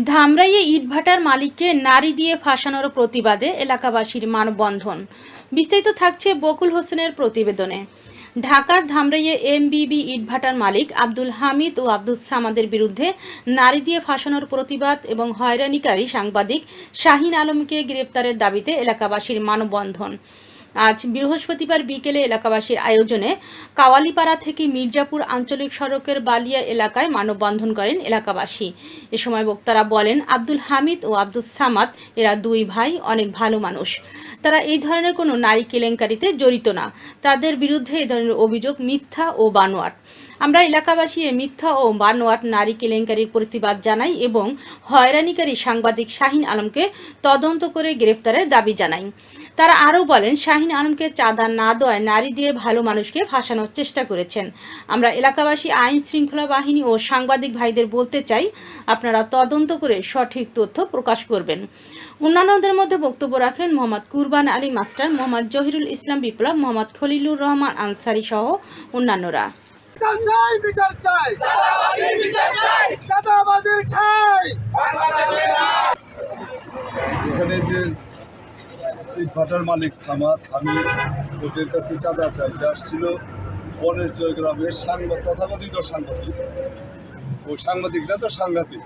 ধামরাইয়ে ইটভাটার মালিককে নারী দিয়ে ফাঁসানোর প্রতিবাদে এলাকাবাসীর মানববন্ধন। বিস্তারিত থাকছে বকুল হোসেনের প্রতিবেদনে। ঢাকার ধামরাইয়ে এমবিবি ইটভাটার মালিক আব্দুল হামিদ ও আব্দুল সামাদের বিরুদ্ধে নারী দিয়ে ফাঁসানোর প্রতিবাদ এবং হয়রানিকারী সাংবাদিক শাহিন আলমকে গ্রেপ্তারের দাবিতে এলাকাবাসীর মানববন্ধন। আজ বৃহস্পতিবার বিকেলে এলাকাবাসীর আয়োজনে কাওয়ালিপাড়া থেকে মির্জাপুর আঞ্চলিক সড়কের বালিয়া এলাকায় মানববন্ধন করেন এলাকাবাসী। এ সময় বক্তারা বলেন, আব্দুল হামিদ ও আব্দুল সামাদ এরা দুই ভাই, অনেক ভালো মানুষ। তারা এই ধরনের কোনো নারী কেলেঙ্কারিতে জড়িত না। তাদের বিরুদ্ধে এই ধরনের অভিযোগ মিথ্যা ও বানোয়াট। আমরা এলাকাবাসী মিথ্যা ও বানোয়াট নারী কেলেঙ্কারির প্রতিবাদ জানাই এবং হয়রানিকারী সাংবাদিক শাহিন আলমকে তদন্ত করে গ্রেফতারের দাবি জানাই। তারা আরও বলেন শাহিন আলমকে চাঁদা না দেওয়ায় নারী দিয়ে ভালো মানুষকে ফাঁসানোর চেষ্টা করেছেন। আমরা এলাকাবাসী আইন শৃঙ্খলা বাহিনী ও সাংবাদিক ভাইদের বলতে চাই আপনারা তদন্ত করে সঠিক তথ্য প্রকাশ করবেন। অন্যান্যদের মধ্যে বক্তব্য রাখেন মোহাম্মদ কুরবান আলী মাস্টার মোহাম্মদ জহিরুল ইসলাম বিপ্লব মোহাম্মদ খলিলুর রহমান আনসারি সহ অন্যান্যরা। বিচার চাই বিচার চাই। এখানে যে এই মালিক সামাদ। আমি ওদের কাছে চাঁদা চাইতে আসছিল। বনের জয়গ্রামের সাংবাদ তথাকথিত সাংবাদিক। ও সাংবাদিকরা তো সাংঘাতিক।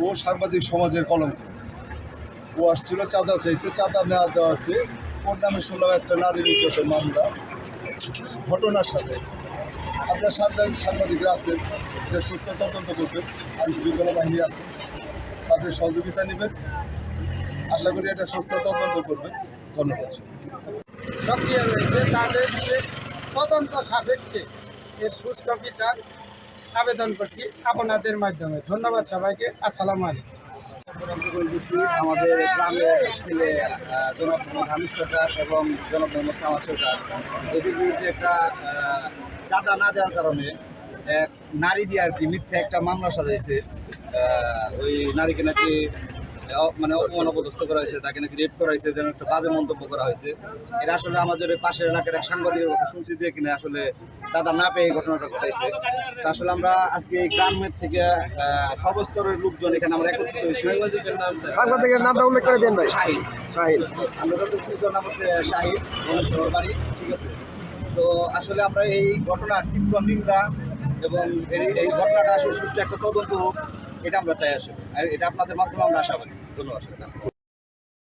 ও সাংবাদিক সমাজের কলঙ্ক। ও আসছিল চাঁদা চাইতে। চাঁদা নেওয়া দেওয়াতে ওর নামে শুনলাম একটা নারী নির্যাতন মামলা। ঘটনার সাথে। আপনার সাংবাদিক সাংবাদিকরা আছেন। যে সুস্থ তদন্ত করবেন। আইন শৃঙ্খলা বাহিনী আছে। তাদের সহযোগিতা নেবেন। আশা করি এটা সুস্থ তদন্ত করবে। ধন্যবাদ সক্রিয় রয়েছে তাদের তদন্ত সাপেক্ষে এর সুষ্ঠু বিচার আবেদন করছি আপনাদের মাধ্যমে। ধন্যবাদ সবাইকে। আসসালামু আলাইকুম। আমাদের গ্রামের ছেলে জনাব হামিদ সরকার এবং জনাব মোহাম্মদ সামাদ সরকার। এদের বিরুদ্ধে একটা চাঁদা না দেওয়ার কারণে এক নারী দিয়ে আর কি মিথ্যা একটা মামলা সাজাইছে। ওই নারীকে নাকি মানে অপমান অপদস্থ করা হয়েছে তাকে নাকি রেপ করা হয়েছে যেন একটা বাজে মন্তব্য করা হয়েছে। এটা আসলে আমাদের পাশের এলাকার এক সাংবাদিকের কথা শুনছি যে কিনা আসলে চাঁদা না পেয়ে এই ঘটনাটা ঘটাইছে। তা আসলে আমরা আজকে গ্রামের থেকে সর্বস্তরের লোকজন এখানে আমরা একত্রিত হয়েছি। সাংবাদিকের নামটা উল্লেখ করে দেন ভাই। শাহিন। শাহিন। আমরা যত শুনছি নাম হচ্ছে ওনার বাড়ি ঠিক আছে? তো আসলে আমরা এই ঘটনার তীব্র নিন্দা এবং এই এই ঘটনাটা আসলে সুষ্ঠু একটা তদন্ত হোক। এটা আমরা চাই আসলে আর এটা আপনাদের মাধ্যমে আমরা আশাবাদী ধন্যবাদ।